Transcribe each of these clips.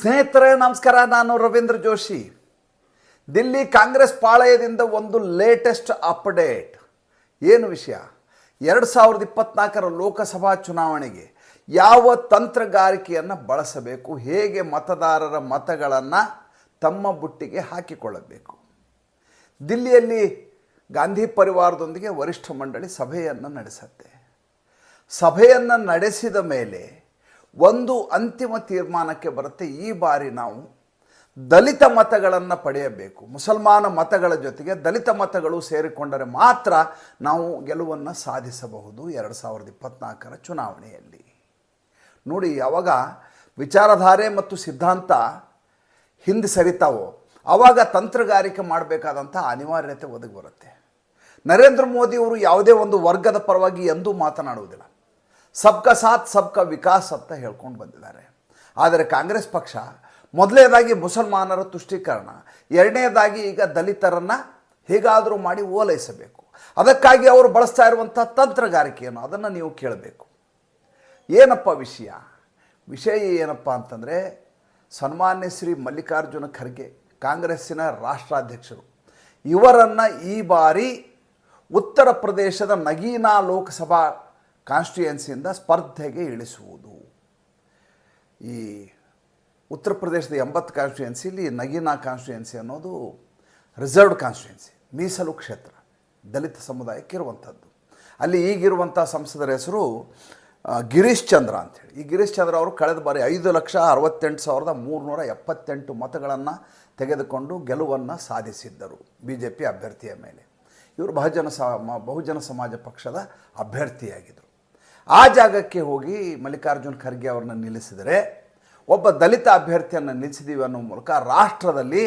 ಸ್ನೇಹಿತರೆ, ನಮಸ್ಕಾರ. ನಾನು ರವೀಂದ್ರ ಜೋಶಿ. ದಿಲ್ಲಿ ಕಾಂಗ್ರೆಸ್ ಪಾಳಯದಿಂದ ಒಂದು ಲೇಟೆಸ್ಟ್ ಅಪ್ಡೇಟ್ ಏನು ವಿಷಯ? ಎರಡು ಸಾವಿರದ ಇಪ್ಪತ್ನಾಲ್ಕರ ಲೋಕಸಭಾ ಚುನಾವಣೆಗೆ ಯಾವ ತಂತ್ರಗಾರಿಕೆಯನ್ನು ಬಳಸಬೇಕು? ಹೇಗೆ ಮತದಾರರ ಮತಗಳನ್ನು ತಮ್ಮ ಬುಟ್ಟಿಗೆ ಹಾಕಿಕೊಳ್ಳಬೇಕು? ದಿಲ್ಲಿಯಲ್ಲಿ ಗಾಂಧಿ ಪರಿವಾರದೊಂದಿಗೆ ವರಿಷ್ಠ ಮಂಡಳಿ ಸಭೆಯನ್ನು ನಡೆಸತ್ತೆ. ಸಭೆಯನ್ನು ನಡೆಸಿದ ಮೇಲೆ ಒಂದು ಅಂತಿಮ ತೀರ್ಮಾನಕ್ಕೆ ಬರುತ್ತೆ ಈ ಬಾರಿ ನಾವು ದಲಿತ ಮತಗಳನ್ನು ಪಡೆಯಬೇಕು. ಮುಸಲ್ಮಾನ ಮತಗಳ ಜೊತೆಗೆ ದಲಿತ ಮತಗಳು ಸೇರಿಕೊಂಡರೆ ಮಾತ್ರ ನಾವು ಗೆಲುವನ್ನು ಸಾಧಿಸಬಹುದು ಎರಡು ಸಾವಿರದ ಇಪ್ಪತ್ನಾಲ್ಕರ ಚುನಾವಣೆಯಲ್ಲಿ. ನೋಡಿ, ಯಾವಾಗ ವಿಚಾರಧಾರೆ ಮತ್ತು ಸಿದ್ಧಾಂತ ಹಿಂದೆ ಸರಿತಾವೋ ಆವಾಗ ತಂತ್ರಗಾರಿಕೆ ಮಾಡಬೇಕಾದಂಥ ಅನಿವಾರ್ಯತೆ ಒದಗಿ ಬರುತ್ತೆ. ನರೇಂದ್ರ ಮೋದಿಯವರು ಯಾವುದೇ ಒಂದು ವರ್ಗದ ಪರವಾಗಿ ಎಂದೂ ಮಾತನಾಡುವುದಿಲ್ಲ. ಸಬ್ಕ ಸಾಥ್, ಸಬ್ಕ ವಿಕಾಸ್ ಅಂತ ಹೇಳ್ಕೊಂಡು ಬಂದಿದ್ದಾರೆ. ಆದರೆ ಕಾಂಗ್ರೆಸ್ ಪಕ್ಷ ಮೊದಲನೇದಾಗಿ ಮುಸಲ್ಮಾನರ ತುಷ್ಟೀಕರಣ, ಎರಡನೇದಾಗಿ ಈಗ ದಲಿತರನ್ನು ಹೇಗಾದರೂ ಮಾಡಿ ಓಲೈಸಬೇಕು. ಅದಕ್ಕಾಗಿ ಅವರು ಬಳಸ್ತಾ ಇರುವಂಥ ತಂತ್ರಗಾರಿಕೆಯನ್ನು ಅದನ್ನು ನೀವು ಕೇಳಬೇಕು. ಏನಪ್ಪ ವಿಷಯ? ವಿಷಯ ಏನಪ್ಪ ಅಂತಂದರೆ ಸನ್ಮಾನ್ಯ ಶ್ರೀ ಮಲ್ಲಿಕಾರ್ಜುನ ಖರ್ಗೆ, ಕಾಂಗ್ರೆಸ್ಸಿನ ರಾಷ್ಟ್ರಾಧ್ಯಕ್ಷರು, ಇವರನ್ನು ಈ ಬಾರಿ ಉತ್ತರ ಪ್ರದೇಶದ ನಗೀನಾ ಲೋಕಸಭಾ ಕಾನ್ಸ್ಟಿಟ್ಯೂಯೆನ್ಸಿಯಿಂದ ಸ್ಪರ್ಧೆಗೆ ಇಳಿಸುವುದು. ಈ ಉತ್ತರ ಪ್ರದೇಶದ ಎಂಬತ್ತು ಕಾನ್ಸ್ಟಿಟ್ಯೂಯೆನ್ಸಿಲಿ ನಗೀನಾ ಕಾನ್ಸ್ಟಿಟ್ಯೂಯನ್ಸಿ ಅನ್ನೋದು ರಿಸರ್ವ್ಡ್ ಕಾನ್ಸ್ಟಿಟ್ಯೂಯನ್ಸಿ, ಮೀಸಲು ಕ್ಷೇತ್ರ, ದಲಿತ ಸಮುದಾಯಕ್ಕೆ ಇರುವಂಥದ್ದು. ಅಲ್ಲಿ ಈಗಿರುವಂಥ ಸಂಸದರ ಹೆಸರು ಗಿರೀಶ್ ಚಂದ್ರ ಅಂಥೇಳಿ. ಈ ಗಿರೀಶ್ ಚಂದ್ರ ಅವರು ಕಳೆದ ಬಾರಿ ಐದು ಲಕ್ಷ ಅರವತ್ತೆಂಟು ಸಾವಿರದ ಮೂರುನೂರ ಎಪ್ಪತ್ತೆಂಟು ಮತಗಳನ್ನು ತೆಗೆದುಕೊಂಡು ಗೆಲುವನ್ನು ಸಾಧಿಸಿದ್ದರು ಬಿ ಜೆ ಪಿ ಅಭ್ಯರ್ಥಿಯ ಮೇಲೆ. ಇವರು ಬಹುಜನ ಸ ಬಹುಜನ ಸಮಾಜ ಪಕ್ಷದ ಅಭ್ಯರ್ಥಿಯಾಗಿದ್ದರು. ಆ ಜಾಗಕ್ಕೆ ಹೋಗಿ ಮಲ್ಲಿಕಾರ್ಜುನ್ ಖರ್ಗೆ ಅವ್ರನ್ನ ನಿಲ್ಲಿಸಿದರೆ ಒಬ್ಬ ದಲಿತ ಅಭ್ಯರ್ಥಿಯನ್ನು ನಿಲ್ಲಿಸಿದ್ದೀವಿ ಅನ್ನೋ ಮೂಲಕ ರಾಷ್ಟ್ರದಲ್ಲಿ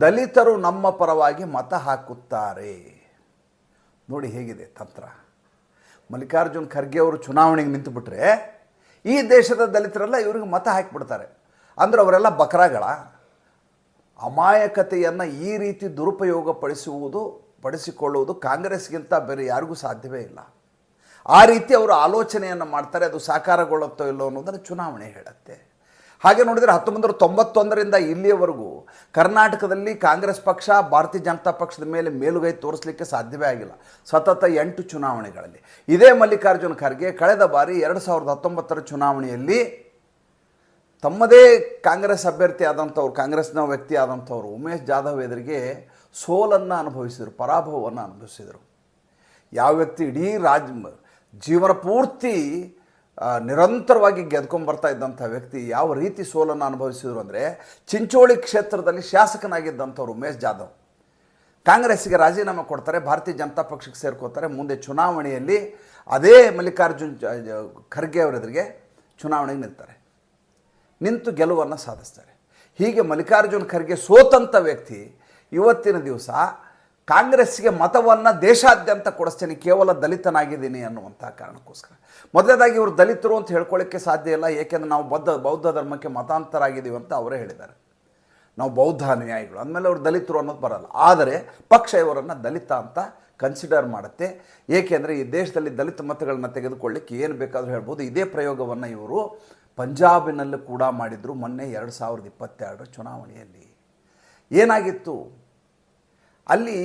ದಲಿತರು ನಮ್ಮ ಪರವಾಗಿ ಮತ ಹಾಕುತ್ತಾರೆ. ನೋಡಿ ಹೇಗಿದೆ ತಂತ್ರ. ಮಲ್ಲಿಕಾರ್ಜುನ್ ಖರ್ಗೆ ಅವರು ಚುನಾವಣೆಗೆ ನಿಂತುಬಿಟ್ರೆ ಈ ದೇಶದ ದಲಿತರೆಲ್ಲ ಇವ್ರಿಗೆ ಮತ ಹಾಕಿಬಿಡ್ತಾರೆ. ಅಂದ್ರೆ ಅವರೆಲ್ಲ ಬಕರಾಗಳ. ಅಮಾಯಕತೆಯನ್ನು ಈ ರೀತಿ ದುರುಪಯೋಗ ಪಡಿಸುವುದು ಪಡಿಸಿಕೊಳ್ಳುವುದು ಕಾಂಗ್ರೆಸ್ಗಿಂತ ಬೇರೆ ಯಾರಿಗೂ ಸಾಧ್ಯವೇ ಇಲ್ಲ. ಆ ರೀತಿ ಅವರು ಆಲೋಚನೆಯನ್ನು ಮಾಡ್ತಾರೆ, ಅದು ಸಾಕಾರಗೊಳ್ಳುತ್ತೋ ಇಲ್ಲೋ ಅನ್ನೋದನ್ನು ಚುನಾವಣೆ ಹೇಳುತ್ತೆ. ಹಾಗೆ ನೋಡಿದರೆ ಹತ್ತೊಂಬತ್ತು ತೊಂಬತ್ತೊಂದರಿಂದ ಇಲ್ಲಿಯವರೆಗೂ ಕರ್ನಾಟಕದಲ್ಲಿ ಕಾಂಗ್ರೆಸ್ ಪಕ್ಷ, ಭಾರತೀಯ ಜನತಾ ಪಕ್ಷದ ಮೇಲೆ ಮೇಲುಗೈ ತೋರಿಸಲಿಕ್ಕೆ ಸಾಧ್ಯವೇ ಆಗಿಲ್ಲ. ಸತತ ಎಂಟು ಚುನಾವಣೆಗಳಲ್ಲಿ. ಇದೇ ಮಲ್ಲಿಕಾರ್ಜುನ ಖರ್ಗೆ ಕಳೆದ ಬಾರಿ ಎರಡು ಸಾವಿರದ ಹತ್ತೊಂಬತ್ತರ ಚುನಾವಣೆಯಲ್ಲಿ ತಮ್ಮದೇ ಕಾಂಗ್ರೆಸ್ ಅಭ್ಯರ್ಥಿ ಆದಂಥವ್ರು ಕಾಂಗ್ರೆಸ್ನ ವ್ಯಕ್ತಿ ಆದಂಥವ್ರು ಉಮೇಶ್ ಜಾಧವ್ ಎದುರಿಗೆ ಸೋಲನ್ನು ಅನುಭವಿಸಿದರು, ಪರಾಭವವನ್ನು ಅನುಭವಿಸಿದರು. ಯಾವ ವ್ಯಕ್ತಿ ಇಡೀ ರಾಜ್ ಜೀವನ ಪೂರ್ತಿ ನಿರಂತರವಾಗಿ ನಿರಂತರವಾಗಿ ಗೆದ್ಕೊಂಡ್ಬರ್ತಾ ಇದ್ದಂಥ ವ್ಯಕ್ತಿ ಯಾವ ರೀತಿ ಸೋಲನ್ನು ಅನುಭವಿಸಿದ್ರು ಅಂದರೆ ಚಿಂಚೋಳಿ ಕ್ಷೇತ್ರದಲ್ಲಿ ಶಾಸಕನಾಗಿದ್ದಂಥವ್ರು ಉಮೇಶ್ ಜಾಧವ್. ಕಾಂಗ್ರೆಸ್ಸಿಗೆ ರಾಜೀನಾಮೆ ಕೊಡ್ತಾರೆ, ಭಾರತೀಯ ಜನತಾ ಪಕ್ಷಕ್ಕೆ ಸೇರ್ಕೋತಾರೆ, ಮುಂದೆ ಚುನಾವಣೆಯಲ್ಲಿ ಅದೇ ಮಲ್ಲಿಕಾರ್ಜುನ್ ಖರ್ಗೆ ಅವರೆದುರಿಗೆ ಚುನಾವಣೆಗೆ ನಿಲ್ತಾರೆ. ನಿಂತು ಗೆಲುವನ್ನು ಸಾಧಿಸ್ತಾರೆ. ಹೀಗೆ ಮಲ್ಲಿಕಾರ್ಜುನ್ ಖರ್ಗೆ ಸೋತಂಥ ವ್ಯಕ್ತಿ ಇವತ್ತಿನ ದಿವಸ ಕಾಂಗ್ರೆಸ್ಸಿಗೆ ಮತವನ್ನು ದೇಶಾದ್ಯಂತ ಕೊಡಿಸ್ತೀನಿ ಕೇವಲ ದಲಿತನಾಗಿದ್ದೀನಿ ಅನ್ನುವಂಥ ಕಾರಣಕ್ಕೋಸ್ಕರ. ಮೊದಲನೇದಾಗಿ ಇವರು ದಲಿತರು ಅಂತ ಹೇಳ್ಕೊಳ್ಳೋಕ್ಕೆ ಸಾಧ್ಯ ಇಲ್ಲ, ಏಕೆಂದರೆ ನಾವು ಬದ್ಧ, ಬೌದ್ಧ ಧರ್ಮಕ್ಕೆ ಮತಾಂತರ ಆಗಿದ್ದೀವಿ ಅಂತ ಅವರೇ ಹೇಳಿದ್ದಾರೆ. ನಾವು ಬೌದ್ಧ ಅನುಯಾಯಿಗಳು. ಅಂದಮೇಲೆ ಅವರು ದಲಿತರು ಅನ್ನೋದು ಬರಲ್ಲ. ಆದರೆ ಪಕ್ಷ ಇವರನ್ನು ದಲಿತ ಅಂತ ಕನ್ಸಿಡರ್ ಮಾಡುತ್ತೆ. ಏಕೆಂದರೆ ಈ ದೇಶದಲ್ಲಿ ದಲಿತ ಮತಗಳನ್ನ ತೆಗೆದುಕೊಳ್ಳಿಕ್ಕೆ ಏನು ಬೇಕಾದರೂ ಹೇಳ್ಬೋದು. ಇದೇ ಪ್ರಯೋಗವನ್ನು ಇವರು ಪಂಜಾಬಿನಲ್ಲೂ ಕೂಡ ಮಾಡಿದರು ಮೊನ್ನೆ ಎರಡು ಸಾವಿರದ ಇಪ್ಪತ್ತೆರಡರ ಚುನಾವಣೆಯಲ್ಲಿ. ಏನಾಗಿತ್ತು? ಅಲ್ಲಿ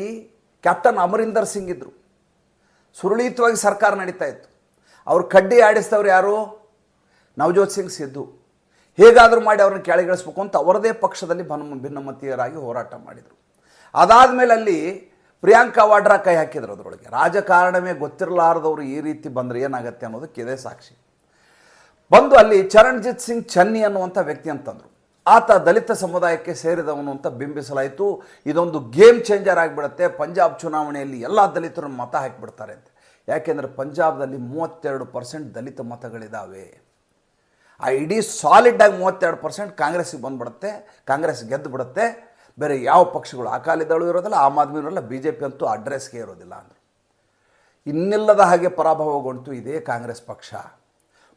ಕ್ಯಾಪ್ಟನ್ ಅಮರಿಂದರ್ ಸಿಂಗ್ ಇದ್ದರು ಸುರಳಿತವಾಗಿ ಸರ್ಕಾರ ನಡೀತಾ ಇತ್ತು. ಅವ್ರು ಕಡ್ಡಿ ಆಡಿಸಿದವ್ರು ಯಾರು? ನವಜೋತ್ ಸಿಂಗ್ ಸಿದ್ದು. ಹೇಗಾದರೂ ಮಾಡಿ ಅವ್ರನ್ನ ಕೆಳಗಿಳಿಸ್ಬೇಕು ಅಂತ ಅವರದೇ ಪಕ್ಷದಲ್ಲಿ ಭನ್ ಭಿನ್ನಮತೀಯರಾಗಿ ಹೋರಾಟ ಮಾಡಿದರು. ಅದಾದಮೇಲೆ ಅಲ್ಲಿ ಪ್ರಿಯಾಂಕಾ ವಾಡ್ರಾ ಕೈ ಹಾಕಿದ್ರು ಅದರೊಳಗೆ. ರಾಜಕಾರಣವೇ ಗೊತ್ತಿರಲಾರದವರು ಈ ರೀತಿ ಬಂದರೆ ಏನಾಗುತ್ತೆ ಅನ್ನೋದಕ್ಕೆ ಇದೇ ಸಾಕ್ಷಿ. ಬಂದು ಅಲ್ಲಿ ಚರಣ್ಜಿತ್ ಸಿಂಗ್ ಚನ್ನಿ ಅನ್ನುವಂಥ ವ್ಯಕ್ತಿ ಅಂತಂದರು. ಆತ ದಲಿತ ಸಮುದಾಯಕ್ಕೆ ಸೇರಿದವನು ಅಂತ ಬಿಂಬಿಸಲಾಯಿತು. ಇದೊಂದು ಗೇಮ್ ಚೇಂಜರ್ ಆಗಿಬಿಡುತ್ತೆ. ಪಂಜಾಬ್ ಚುನಾವಣೆಯಲ್ಲಿ ಎಲ್ಲ ದಲಿತರನ್ನು ಮತ ಹಾಕಿಬಿಡ್ತಾರೆ ಅಂತ. ಯಾಕೆಂದರೆ ಪಂಜಾಬ್ದಲ್ಲಿ ಮೂವತ್ತೆರಡು ಪರ್ಸೆಂಟ್ ದಲಿತ ಮತಗಳಿದ್ದಾವೆ ಆ ಇಡೀ ಸಾಲಿಡಾಗಿ ಮೂವತ್ತೆರಡು ಪರ್ಸೆಂಟ್ ಕಾಂಗ್ರೆಸ್ಸಿಗೆ ಬಂದ್ಬಿಡುತ್ತೆ. ಕಾಂಗ್ರೆಸ್ ಗೆದ್ದು ಬಿಡುತ್ತೆ ಬೇರೆ ಯಾವ ಪಕ್ಷಗಳು ಅಕಾಲಿದಳು ಇರೋದಿಲ್ಲ, ಆಮ್ ಆದ್ಮಿ ಇರೋಲ್ಲ ಬಿ ಜೆ ಪಿ ಅಂತೂ ಅಡ್ರೆಸ್ಗೆ ಇರೋದಿಲ್ಲ ಅಂದರು. ಇನ್ನಿಲ್ಲದ ಹಾಗೆ ಪರಾಭವಗೊಂಡು ಇದೇ ಕಾಂಗ್ರೆಸ್ ಪಕ್ಷ.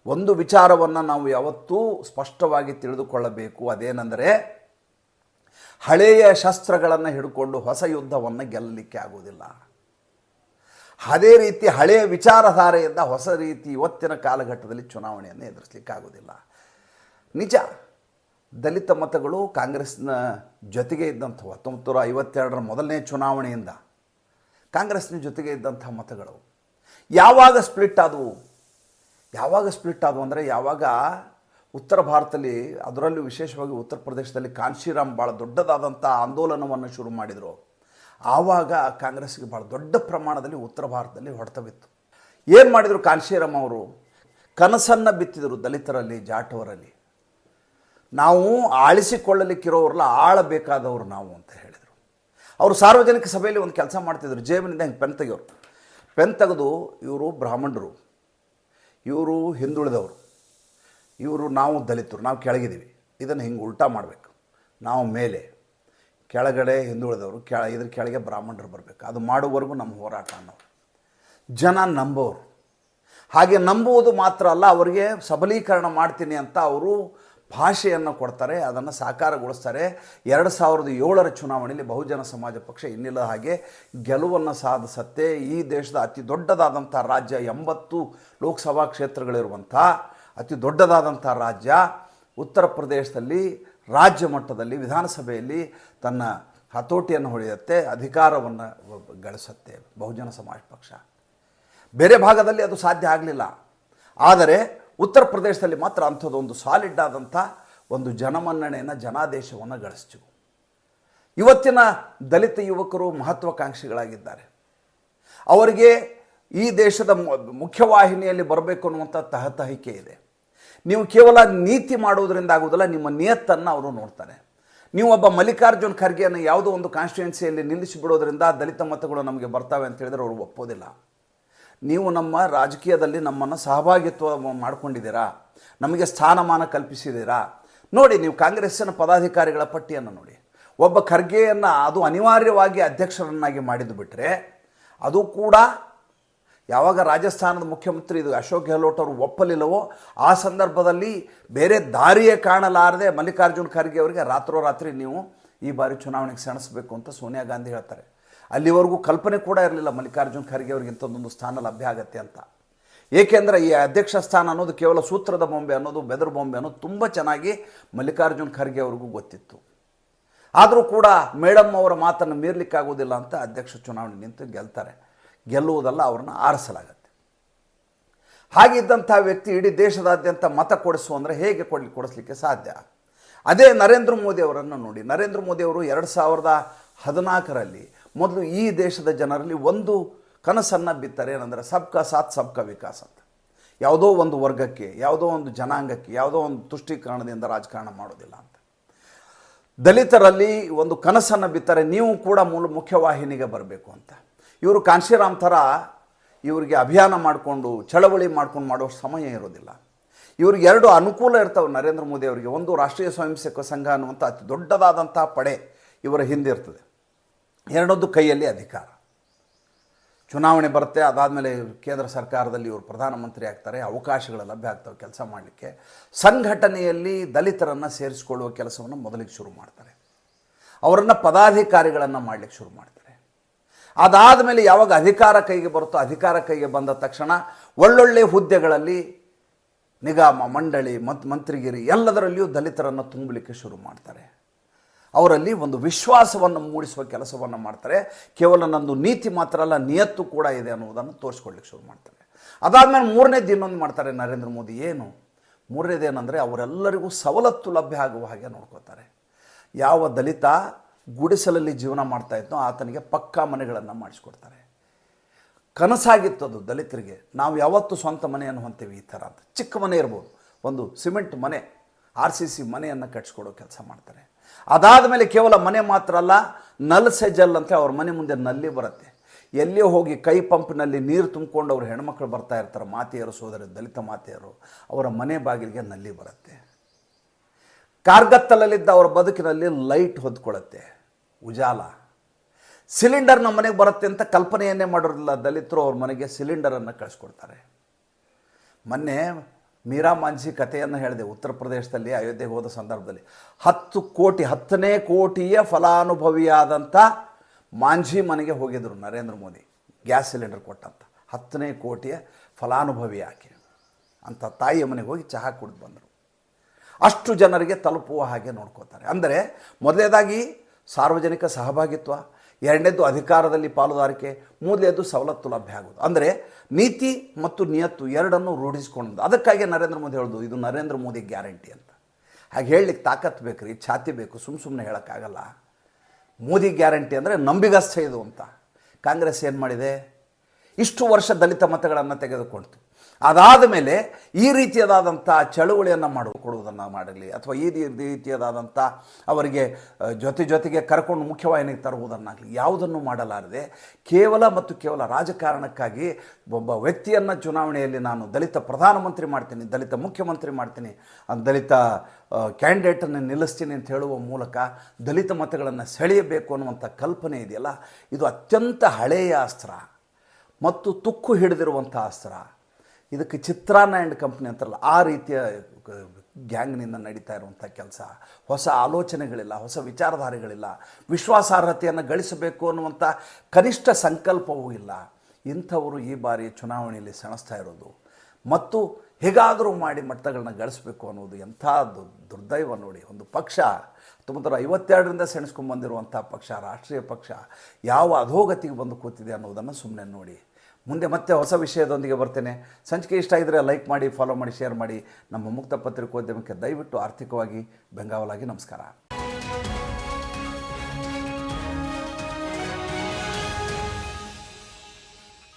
ಒಂದು ವಿಚಾರವನ್ನು ನಾವು ಯಾವತ್ತೂ ಸ್ಪಷ್ಟವಾಗಿ ತಿಳಿದುಕೊಳ್ಳಬೇಕು. ಅದೇನೆಂದರೆ, ಹಳೆಯ ಶಸ್ತ್ರಗಳನ್ನು ಹಿಡ್ಕೊಂಡು ಹೊಸ ಯುದ್ಧವನ್ನು ಗೆಲ್ಲಲಿಕ್ಕೆ ಆಗುವುದಿಲ್ಲ. ಅದೇ ರೀತಿ ಹಳೆಯ ವಿಚಾರಧಾರೆಯಿಂದ ಹೊಸ ರೀತಿ ಇವತ್ತಿನ ಕಾಲಘಟ್ಟದಲ್ಲಿ ಚುನಾವಣೆಯನ್ನು ಎದುರಿಸಲಿಕ್ಕಾಗೋದಿಲ್ಲ ನಿಜ, ದಲಿತ ಮತಗಳು ಕಾಂಗ್ರೆಸ್ನ ಜೊತೆಗೆ ಇದ್ದಂಥ ಹತ್ತೊಂಬತ್ತು ನೂರ ಐವತ್ತೆರಡರ ಮೊದಲನೇ ಚುನಾವಣೆಯಿಂದ ಕಾಂಗ್ರೆಸ್ನ ಜೊತೆಗೆ ಇದ್ದಂಥ ಮತಗಳು ಯಾವಾಗ ಸ್ಪ್ಲಿಟ್ ಆದವು? ಯಾವಾಗ ಸ್ಪ್ಲಿಟ್ ಆದವು ಅಂದರೆ ಯಾವಾಗ ಉತ್ತರ ಭಾರತದಲ್ಲಿ, ಅದರಲ್ಲೂ ವಿಶೇಷವಾಗಿ ಉತ್ತರ ಪ್ರದೇಶದಲ್ಲಿ ಕಾಂಶಿರಾಮ್ ಭಾಳ ದೊಡ್ಡದಾದಂಥ ಆಂದೋಲನವನ್ನು ಶುರು ಮಾಡಿದರು. ಆವಾಗ ಕಾಂಗ್ರೆಸ್ಗೆ ಭಾಳ ದೊಡ್ಡ ಪ್ರಮಾಣದಲ್ಲಿ ಉತ್ತರ ಭಾರತದಲ್ಲಿ ಹೊಡೆತವಿತ್ತು. ಏನು ಮಾಡಿದರು ಕಾಂಶಿರಾಮ್ ಅವರು? ಕನಸನ್ನು ಬಿತ್ತಿದರು ದಲಿತರಲ್ಲಿ, ಜಾಟವರಲ್ಲಿ. ನಾವು ಆಳಿಸಿಕೊಳ್ಳಲಿಕ್ಕಿರೋರಲ್ಲ ಆಳಬೇಕಾದವರು ನಾವು ಅಂತ ಹೇಳಿದರು. ಅವರು ಸಾರ್ವಜನಿಕ ಸಭೆಯಲ್ಲಿ ಒಂದು ಕೆಲಸ ಮಾಡ್ತಿದ್ರು, ಜೇಬಿನಿಂದ ಹಿಂಗೆ ಪೆನ್ ತೆಗೆಯೋರು. ಪೆನ್ ತೆಗೆದು ಇವರು ಬ್ರಾಹ್ಮಣರು. ಇವರು ಹಿಂದುಳಿದವರು. ಇವರು ನಾವು ದಲಿತರು, ನಾವು ಕೆಳಗಿದ್ದೀವಿ. ಇದನ್ನು ಹಿಂಗೆ ಉಲ್ಟಾ ಮಾಡಬೇಕು. ನಾವು ಮೇಲೆ. ಕೆಳಗಡೆ ಹಿಂದುಳಿದವರು, ಕೆಳ, ಇದ್ರ ಕೆಳಗೆ ಬ್ರಾಹ್ಮಣರು ಬರಬೇಕು. ಅದು ಮಾಡುವವರೆಗೂ ನಮ್ಮ ಹೋರಾಟ ಅನ್ನೋರು ಜನ ನಂಬೋರು ಹಾಗೆ ನಂಬುವುದು ಮಾತ್ರ ಅಲ್ಲ, ಅವರಿಗೆ ಸಬಲೀಕರಣ ಮಾಡ್ತೀನಿ ಅಂತ ಅವರು ಭಾಷೆಯನ್ನು ಕೊಡ್ತಾರೆ, ಅದನ್ನು ಸಾಕಾರಗೊಳಿಸ್ತಾರೆ. ಎರಡು ಸಾವಿರದ ಏಳರ ಚುನಾವಣೆಯಲ್ಲಿ ಬಹುಜನ ಸಮಾಜ ಪಕ್ಷ ಇನ್ನಿಲ್ಲ ಹಾಗೆ ಗೆಲುವನ್ನು ಸಾಧಿಸತ್ತೆ ಈ ದೇಶದ ಅತಿ ದೊಡ್ಡದಾದಂಥ ರಾಜ್ಯ ಎಂಬತ್ತು ಲೋಕಸಭಾ ಕ್ಷೇತ್ರಗಳಿರುವಂಥ ಅತಿ ದೊಡ್ಡದಾದಂಥ ರಾಜ್ಯ ಉತ್ತರ ಪ್ರದೇಶದಲ್ಲಿ ರಾಜ್ಯ ಮಟ್ಟದಲ್ಲಿ, ವಿಧಾನಸಭೆಯಲ್ಲಿ ತನ್ನ ಹತೋಟಿಯನ್ನು ಹೊಡೆಯುತ್ತೆ, ಅಧಿಕಾರವನ್ನು ಗಳಿಸುತ್ತೆ ಬಹುಜನ ಸಮಾಜ ಪಕ್ಷ. ಬೇರೆ ಭಾಗದಲ್ಲಿ ಅದು ಸಾಧ್ಯ ಆಗಲಿಲ್ಲ. ಆದರೆ ಉತ್ತರ ಪ್ರದೇಶದಲ್ಲಿ ಮಾತ್ರ ಅಂಥದ್ದೊಂದು ಸಾಲಿಡ್ ಆದಂಥ ಒಂದು ಜನಮನ್ನಣೆಯನ್ನು ಜನಾದೇಶವನ್ನು ಗಳಿಸ್ತು. ಇವತ್ತಿನ ದಲಿತ ಯುವಕರು ಮಹತ್ವಾಕಾಂಕ್ಷಿಗಳಾಗಿದ್ದಾರೆ. ಅವರಿಗೆ ಈ ದೇಶದ ಮುಖ್ಯವಾಹಿನಿಯಲ್ಲಿ ಬರಬೇಕು ಅನ್ನುವಂಥ ತಹತಹಿಕೆ ಇದೆ. ನೀವು ಕೇವಲ ನೀತಿ ಮಾಡುವುದರಿಂದ ಆಗುವುದಿಲ್ಲ, ನಿಮ್ಮ ನಿಯತ್ತನ್ನು ಅವರು ನೋಡ್ತಾರೆ. ನೀವು ಒಬ್ಬ ಮಲ್ಲಿಕಾರ್ಜುನ್ ಖರ್ಗೆಯನ್ನು ಯಾವುದೋ ಒಂದು ಕಾನ್ಸ್ಟಿಟ್ಯೂನ್ಸಿಯಲ್ಲಿ ನಿಲ್ಲಿಸಿ ಬಿಡೋದ್ರಿಂದ ದಲಿತ ಮತಗಳು ನಮಗೆ ಬರ್ತವೆ ಅಂತ ಹೇಳಿದ್ರೆ ಅವರು ಒಪ್ಪೋದಿಲ್ಲ. ನೀವು ನಮ್ಮ ರಾಜಕೀಯದಲ್ಲಿ ನಮ್ಮನ್ನು ಸಹಭಾಗಿತ್ವ ಮಾಡಿಕೊಂಡಿದ್ದೀರಾ? ನಮಗೆ ಸ್ಥಾನಮಾನ ಕಲ್ಪಿಸಿದ್ದೀರಾ? ನೋಡಿ, ನೀವು ಕಾಂಗ್ರೆಸ್ಸಿನ ಪದಾಧಿಕಾರಿಗಳ ಪಟ್ಟಿಯನ್ನು ನೋಡಿ. ಒಬ್ಬ ಖರ್ಗೆಯನ್ನು ಅದು ಅನಿವಾರ್ಯವಾಗಿ ಅಧ್ಯಕ್ಷರನ್ನಾಗಿ ಮಾಡಿದ್ದು ಬಿಟ್ಟರೆ ಅದು ಕೂಡ ಯಾವಾಗ ರಾಜಸ್ಥಾನದ ಮುಖ್ಯಮಂತ್ರಿ ಇದು ಅಶೋಕ್ ಗೆಹ್ಲೋಟ್ ಅವರು ಒಪ್ಪಲಿಲ್ಲವೋ, ಆ ಸಂದರ್ಭದಲ್ಲಿ ಬೇರೆ ದಾರಿಯೇ ಕಾಣಲಾರದೆ ಮಲ್ಲಿಕಾರ್ಜುನ್ ಖರ್ಗೆ ಅವರಿಗೆ ರಾತ್ರೋರಾತ್ರಿ ನೀವು ಈ ಬಾರಿ ಚುನಾವಣೆಗೆ ಸೆಣಸಬೇಕು ಅಂತ ಸೋನಿಯಾ ಗಾಂಧಿ ಹೇಳ್ತಾರೆ. ಅಲ್ಲಿವರೆಗೂ ಕಲ್ಪನೆ ಕೂಡ ಇರಲಿಲ್ಲ ಮಲ್ಲಿಕಾರ್ಜುನ್ ಖರ್ಗೆ ಅವ್ರಿಗೆ ಇಂಥದ್ದೊಂದು ಸ್ಥಾನ ಲಭ್ಯ ಆಗತ್ತೆ ಅಂತ. ಏಕೆಂದರೆ ಈ ಅಧ್ಯಕ್ಷ ಸ್ಥಾನ ಅನ್ನೋದು ಕೇವಲ ಸೂತ್ರದ ಬೊಂಬೆ ಅನ್ನೋದು, ಬೆದರು ಬೊಂಬೆ ಅನ್ನೋದು ತುಂಬ ಚೆನ್ನಾಗಿ ಮಲ್ಲಿಕಾರ್ಜುನ್ ಖರ್ಗೆ ಅವ್ರಿಗೂ ಗೊತ್ತಿತ್ತು. ಆದರೂ ಕೂಡ ಮೇಡಮ್ ಅವರ ಮಾತನ್ನು ಮೀರ್ಲಿಕ್ಕಾಗೋದಿಲ್ಲ ಅಂತ ಅಧ್ಯಕ್ಷ ಚುನಾವಣೆ ನಿಂತು ಗೆಲ್ತಾರೆ. ಗೆಲ್ಲುವುದಲ್ಲ, ಅವ್ರನ್ನ ಆರಿಸಲಾಗತ್ತೆ. ಹಾಗಿದ್ದಂಥ ವ್ಯಕ್ತಿ ಇಡೀ ದೇಶದಾದ್ಯಂತ ಮತ ಕೊಡಿಸು ಅಂದರೆ ಹೇಗೆ ಕೊಡ್ಲಿ ಕೊಡಿಸ್ಲಿಕ್ಕೆ ಸಾಧ್ಯ? ಅದೇ ನರೇಂದ್ರ ಮೋದಿ ಅವರನ್ನು ನೋಡಿ. ನರೇಂದ್ರ ಮೋದಿ ಅವರು ಎರಡು ಸಾವಿರದ ಹದಿನಾಲ್ಕರಲ್ಲಿ ಮೊದಲು ಈ ದೇಶದ ಜನರಲ್ಲಿ ಒಂದು ಕನಸನ್ನು ಬಿತ್ತಾರೆ ಏನಂದರೆ ಸಬ್ಕಾ ಸಾತ್ ಸಬ್ಕಾ ವಿಕಾಸ ಅಂತ. ಯಾವುದೋ ಒಂದು ವರ್ಗಕ್ಕೆ, ಯಾವುದೋ ಒಂದು ಜನಾಂಗಕ್ಕೆ, ಯಾವುದೋ ಒಂದು ತುಷ್ಟೀಕರಣದಿಂದ ರಾಜಕಾರಣ ಮಾಡೋದಿಲ್ಲ ಅಂತ. ದಲಿತರಲ್ಲಿ ಒಂದು ಕನಸನ್ನು ಬಿತ್ತಾರೆ, ನೀವು ಕೂಡ ಮೂಲ ಮುಖ್ಯವಾಹಿನಿಗೆ ಬರಬೇಕು ಅಂತ. ಇವರು ಕಾಂಶಿರಾಮ್ ಥರ ಇವರಿಗೆ ಅಭಿಯಾನ ಮಾಡಿಕೊಂಡು, ಚಳವಳಿ ಮಾಡ್ಕೊಂಡು ಮಾಡೋ ಸಮಯ ಇರೋದಿಲ್ಲ. ಇವ್ರಿಗೆ ಎರಡು ಅನುಕೂಲ ಇರ್ತವೆ ನರೇಂದ್ರ ಮೋದಿ ಅವರಿಗೆ. ಒಂದು ರಾಷ್ಟ್ರೀಯ ಸ್ವಯಂ ಸೇವಕ ಸಂಘ ಅನ್ನುವಂಥ ಅತಿ ದೊಡ್ಡದಾದಂಥ ಪಡೆ ಇವರ ಹಿಂದೆ ಇರ್ತದೆ. ಎರಡೊಂದು ಕೈಯಲ್ಲಿ ಅಧಿಕಾರ. ಚುನಾವಣೆ ಬರುತ್ತೆ, ಅದಾದಮೇಲೆ ಕೇಂದ್ರ ಸರ್ಕಾರದಲ್ಲಿ ಇವರು ಪ್ರಧಾನಮಂತ್ರಿ ಆಗ್ತಾರೆ, ಅವಕಾಶಗಳು ಲಭ್ಯ ಆಗ್ತವೆ ಕೆಲಸ ಮಾಡಲಿಕ್ಕೆ. ಸಂಘಟನೆಯಲ್ಲಿ ದಲಿತರನ್ನು ಸೇರಿಸಿಕೊಳ್ಳುವ ಕೆಲಸವನ್ನು ಮೊದಲಿಗೆ ಶುರು ಮಾಡ್ತಾರೆ. ಅವರನ್ನು ಪದಾಧಿಕಾರಿಗಳನ್ನು ಮಾಡಲಿಕ್ಕೆ ಶುರು ಮಾಡ್ತಾರೆ. ಅದಾದ ಮೇಲೆ ಯಾವಾಗ ಅಧಿಕಾರ ಕೈಗೆ ಬರುತ್ತೋ, ಅಧಿಕಾರ ಕೈಗೆ ಬಂದ ತಕ್ಷಣ ಒಳ್ಳೊಳ್ಳೆ ಹುದ್ದೆಗಳಲ್ಲಿ ನಿಗಮ, ಮಂಡಳಿ ಮತ್ತು ಮಂತ್ರಿಗಿರಿ ಎಲ್ಲದರಲ್ಲಿಯೂ ದಲಿತರನ್ನು ತುಂಬಲಿಕ್ಕೆ ಶುರು ಮಾಡ್ತಾರೆ. ಅವರಲ್ಲಿ ಒಂದು ವಿಶ್ವಾಸವನ್ನು ಮೂಡಿಸುವ ಕೆಲಸವನ್ನು ಮಾಡ್ತಾರೆ. ಕೇವಲ ನಂದು ನೀತಿ ಮಾತ್ರ ಅಲ್ಲ, ನಿಯತ್ತು ಕೂಡ ಇದೆ ಅನ್ನೋದನ್ನು ತೋರಿಸ್ಕೊಳ್ಳಿಕ್ಕೆ ಶುರು ಮಾಡ್ತಾರೆ. ಅದಾದಮೇಲೆ ಮೂರನೇದು ಇನ್ನೊಂದು ಮಾಡ್ತಾರೆ ನರೇಂದ್ರ ಮೋದಿ. ಏನು? ಮೂರನೇದೇನೆಂದರೆ ಅವರೆಲ್ಲರಿಗೂ ಸವಲತ್ತು ಲಭ್ಯ ಆಗುವ ಹಾಗೆ ನೋಡ್ಕೋತಾರೆ ಯಾವ ದಲಿತ ಗುಡಿಸಲಲ್ಲಿ ಜೀವನ ಮಾಡ್ತಾ ಇದ್ದೋ ಆತನಿಗೆ ಪಕ್ಕಾ ಮನೆಗಳನ್ನು ಮಾಡಿಸ್ಕೊಡ್ತಾರೆ. ಕನಸಾಗಿತ್ತು ಅದು ದಲಿತರಿಗೆ. ನಾವು ಯಾವತ್ತೂ ಸ್ವಂತ ಮನೆಯನ್ನು ಹೊಂತೀವಿ ಈ ಥರ ಅಂತ. ಚಿಕ್ಕ ಮನೆ ಇರ್ಬೋದು. ಒಂದು ಸಿಮೆಂಟ್ ಮನೆ, ಆರ್ ಸಿ ಸಿ ಮನೆಯನ್ನು ಕಟ್ಸ್ಕೊಡೋ ಕೆಲಸ ಮಾಡ್ತಾರೆ. ಅದಾದ ಮೇಲೆ ಕೇವಲ ಮನೆ ಮಾತ್ರ ಅಲ್ಲ, ನಲ್ ಸೆಜಲ್ ಅಂತ ಅವ್ರ ಮನೆ ಮುಂದೆ ನಲ್ಲಿ ಬರುತ್ತೆ. ಎಲ್ಲಿಯೋ ಹೋಗಿ ಕೈ ಪಂಪ್ನಲ್ಲಿ ನೀರು ತುಂಬಿಕೊಂಡು ಅವ್ರ ಹೆಣ್ಮಕ್ಳು ಬರ್ತಾ ಇರ್ತಾರೆ, ಮಾತೆಯರು, ಸೋದರಿ, ದಲಿತ ಮಾತೆಯರು, ಅವರ ಮನೆ ಬಾಗಿಲಿಗೆ ನಲ್ಲಿ ಬರುತ್ತೆ. ಕಾರ್ಗತ್ತಲಲ್ಲಿದ್ದ ಅವರ ಬದುಕಿನಲ್ಲಿ ಲೈಟ್ ಹೊದ್ಕೊಳ್ಳುತ್ತೆ ಉಜಾಲ. ಸಿಲಿಂಡರ್ ನಮ್ಮ ಮನೆಗೆ ಬರುತ್ತೆ ಅಂತ ಕಲ್ಪನೆಯನ್ನೇ ಮಾಡೋದಿಲ್ಲ, ದಲಿತರು ಅವ್ರ ಮನೆಗೆ ಸಿಲಿಂಡರನ್ನು ಕಳಿಸ್ಕೊಡ್ತಾರೆ. ಮೊನ್ನೆ ಮೀರಾ ಮಾಂಝಿ ಕಥೆಯನ್ನು ಹೇಳಿದೆ ಉತ್ತರ ಪ್ರದೇಶದಲ್ಲಿ ಅಯೋಧ್ಯೆ ಹೋದ ಸಂದರ್ಭದಲ್ಲಿ. ಹತ್ತು ಕೋಟಿ, ಹತ್ತನೇ ಕೋಟಿಯ ಫಲಾನುಭವಿಯಾದಂಥ ಮಾಂಝಿ ಮನೆಗೆ ಹೋಗಿದ್ದರು ನರೇಂದ್ರ ಮೋದಿ. ಗ್ಯಾಸ್ ಸಿಲಿಂಡರ್ ಕೊಟ್ಟಂತ. ಹತ್ತನೇ ಕೋಟಿಯ ಫಲಾನುಭವಿ ಆಕೆ ಅಂತ ತಾಯಿಯ ಮನೆಗೆ ಹೋಗಿ ಚಹಾ ಕುಡಿದು ಬಂದರು. ಅಷ್ಟು ಜನರಿಗೆ ತಲುಪುವ ಹಾಗೆ ನೋಡ್ಕೋತಾರೆ. ಅಂದರೆ ಮೊದಲನೇದಾಗಿ ಸಾರ್ವಜನಿಕ ಸಹಭಾಗಿತ್ವ, ಎರಡನೇದು ಅಧಿಕಾರದಲ್ಲಿ ಪಾಲುದಾರಿಕೆ, ಮೂರನೇದು ಸವಲತ್ತು ಲಭ್ಯ ಆಗೋದು. ಅಂದರೆ ನೀತಿ ಮತ್ತು ನಿಯತ್ತು ಎರಡನ್ನು ರೂಢಿಸ್ಕೊಂಡು ಅದಕ್ಕಾಗಿ ನರೇಂದ್ರ ಮೋದಿ ಹೇಳ್ದು, ಇದು ನರೇಂದ್ರ ಮೋದಿ ಗ್ಯಾರಂಟಿ ಅಂತ. ಹಾಗೆ ಹೇಳಲಿಕ್ಕೆ ತಾಕತ್ತು ಬೇಕು ರೀ, ಛಾತಿ ಬೇಕು ಸುಮ್ಮ ಸುಮ್ಮನೆ ಹೇಳೋಕ್ಕಾಗಲ್ಲ. ಮೋದಿ ಗ್ಯಾರಂಟಿ ಅಂದರೆ ನಂಬಿಗಸ್ತ ಇದು ಅಂತ. ಕಾಂಗ್ರೆಸ್ ಏನು ಮಾಡಿದೆ? ಇಷ್ಟು ವರ್ಷ ದಲಿತ ಮತಗಳನ್ನು ತೆಗೆದುಕೊಳ್ತು ಅದಾದ ಮೇಲೆ ಈ ರೀತಿಯಾದಂಥ ಚಳುವಳಿಯನ್ನು ಮಾಡಿಕೊಡುವುದನ್ನು ಮಾಡಲಿ. ಅಥವಾ ಈ ರೀತಿಯಾದಂಥ ಅವರಿಗೆ ಜೊತೆ ಜೊತೆಗೆ ಕರ್ಕೊಂಡು ಮುಖ್ಯವಾಹಿನಿಗೆ ತರುವುದನ್ನಾಗಲಿ ಯಾವುದನ್ನು ಮಾಡಲಾರದೆ ಕೇವಲ ಮತ್ತು ಕೇವಲ ರಾಜಕಾರಣಕ್ಕಾಗಿ ಒಬ್ಬ ವ್ಯಕ್ತಿಯನ್ನು ಚುನಾವಣೆಯಲ್ಲಿ ನಾನು ದಲಿತ ಪ್ರಧಾನಮಂತ್ರಿ ಮಾಡ್ತೀನಿ, ದಲಿತ ಮುಖ್ಯಮಂತ್ರಿ ಮಾಡ್ತೀನಿ ದಲಿತ ಕ್ಯಾಂಡಿಡೇಟನ್ನು ನಿಲ್ಲಿಸ್ತೀನಿ ಅಂತ ಹೇಳುವ ಮೂಲಕ ದಲಿತ ಮತಗಳನ್ನು ಸೆಳೆಯಬೇಕು ಅನ್ನುವಂಥ ಕಲ್ಪನೆ ಇದೆಯಲ್ಲ? ಇದು ಅತ್ಯಂತ ಹಳೆಯ ಅಸ್ತ್ರ. ಮತ್ತು ತುಕ್ಕು ಹಿಡಿದಿರುವಂಥ ಅಸ್ತ್ರ. ಇದಕ್ಕೆ ಚಿತ್ರಾನ್ನ ಆ್ಯಂಡ್ ಕಂಪ್ನಿ ಅಂತಾರಲ್ಲ, ಆ ರೀತಿಯ ಗ್ಯಾಂಗ್ನಿಂದ ನಡೀತಾ ಇರುವಂಥ ಕೆಲಸ. ಹೊಸ ಆಲೋಚನೆಗಳಿಲ್ಲ, ಹೊಸ ವಿಚಾರಧಾರೆಗಳಿಲ್ಲ. ವಿಶ್ವಾಸಾರ್ಹತೆಯನ್ನು ಗಳಿಸಬೇಕು ಅನ್ನುವಂಥ ಕನಿಷ್ಠ ಸಂಕಲ್ಪವೂ ಇಲ್ಲ. ಇಂಥವರು ಈ ಬಾರಿ ಚುನಾವಣೆಯಲ್ಲಿ ಸೆಣಸ್ತಾ ಇರೋದು. ಮತ್ತು ಹೇಗಾದರೂ ಮಾಡಿ ಮಟ್ಟಗಳನ್ನ ಗಳಿಸಬೇಕು ಅನ್ನೋದು ಎಂಥ ದುರ್ದೈವ ನೋಡಿ. ಒಂದು ಪಕ್ಷ ಹತ್ತೊಂಬತ್ತು ಐವತ್ತೆರಡರಿಂದ ಸೆಣಸ್ಕೊಂಡು ಬಂದಿರುವಂಥ ಪಕ್ಷ, ರಾಷ್ಟ್ರೀಯ ಪಕ್ಷ, ಯಾವ ಅಧೋಗತಿಗೆ ಬಂದು ಕೂತಿದೆ ಅನ್ನೋದನ್ನು ಸುಮ್ಮನೆ ನೋಡಿ. ಮುಂದೆ ಮತ್ತೆ ಹೊಸ ವಿಷಯದೊಂದಿಗೆ ಬರ್ತೇನೆ. ಸಂಚಿಕೆ ಇಷ್ಟ ಆಗಿದ್ರೆ ಲೈಕ್ ಮಾಡಿ ಫಾಲೋ ಮಾಡಿ ಶೇರ್ ಮಾಡಿ. ನಮ್ಮ ಮುಕ್ತ ಪತ್ರಿಕೋದ್ಯಮಕ್ಕೆ ದಯವಿಟ್ಟು ಆರ್ಥಿಕವಾಗಿ ಬೆಂಗಾವಲಾಗಿ ನಮಸ್ಕಾರ.